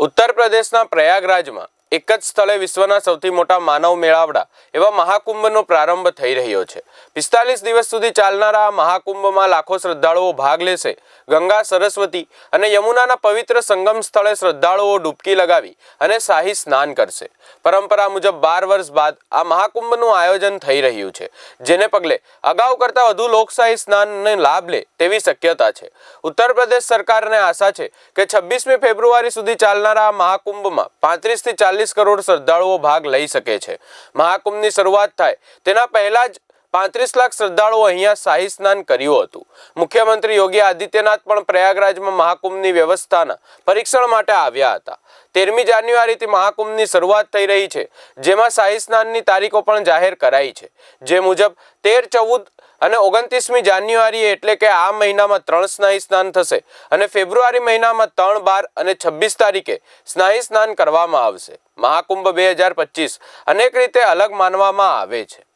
ઉત્તર પ્રદેશના પ્રયાગરાજમાં એક જ સ્થળે વિશ્વના સૌથી મોટા માનવ મેળાવડા એવા મહાકુંભનો પ્રારંભ થઈ રહ્યો છે. પિસ્તાલીસ દિવસ સુધી ચાલનારા આ મહાકુંભમાં લાખો શ્રદ્ધાળુઓ ભાગ લેશે. ગંગા, સરસ્વતી અને યમુનાના પવિત્ર સંગમ સ્થળે શ્રદ્ધાળુઓ ડૂબકી લગાવી અને શાહી સ્નાન કરશે. પરંપરા મુજબ બાર વર્ષ બાદ આ મહાકુંભનું આયોજન થઈ રહ્યું છે, જેને પગલે અગાઉ કરતાં વધુ લોકશાહી સ્નાનને લાભ લે તેવી શક્યતા છે. ઉત્તર પ્રદેશ સરકારને આશા છે કે છવ્વીસમી ફેબ્રુઆરી સુધી ચાલનારા આ મહાકુંભમાં પાંત્રીસથી ચાલીસ કરોડ શ્રદ્ધાળુઓ ભાગ લઈ શકે છે. મહાકુંભની શરૂઆત થાય તેના પહેલા જ પાંત્રીસ લાખ શ્રદ્ધાળુઓ અહીંયા શાહી સ્નાન કર્યું હતું. મુખ્યમંત્રી યોગી આદિત્યનાથ પણ પ્રયાગરાજમાં મહાકુંભની વ્યવસ્થાના પરીક્ષણ માટે આવ્યા હતા. તેરમી જાન્યુઆરીથી મહાકુંભની શરૂઆત થઈ રહી છે, જેમાં શાહી સ્નાનની તારીખો પણ જાહેર કરાઈ છે. જે મુજબ તેર, ચૌદ અને ઓગણત્રીસમી જાન્યુઆરી એટલે કે આ મહિનામાં ત્રણ સ્નાહી સ્નાન થશે અને ફેબ્રુઆરી મહિનામાં ત્રણ, બાર અને છવ્વીસ તારીખે સ્નાહી સ્નાન કરવામાં આવશે. મહાકુંભ બે હજાર પચીસ અનેક રીતે અલગ માનવામાં આવે છે.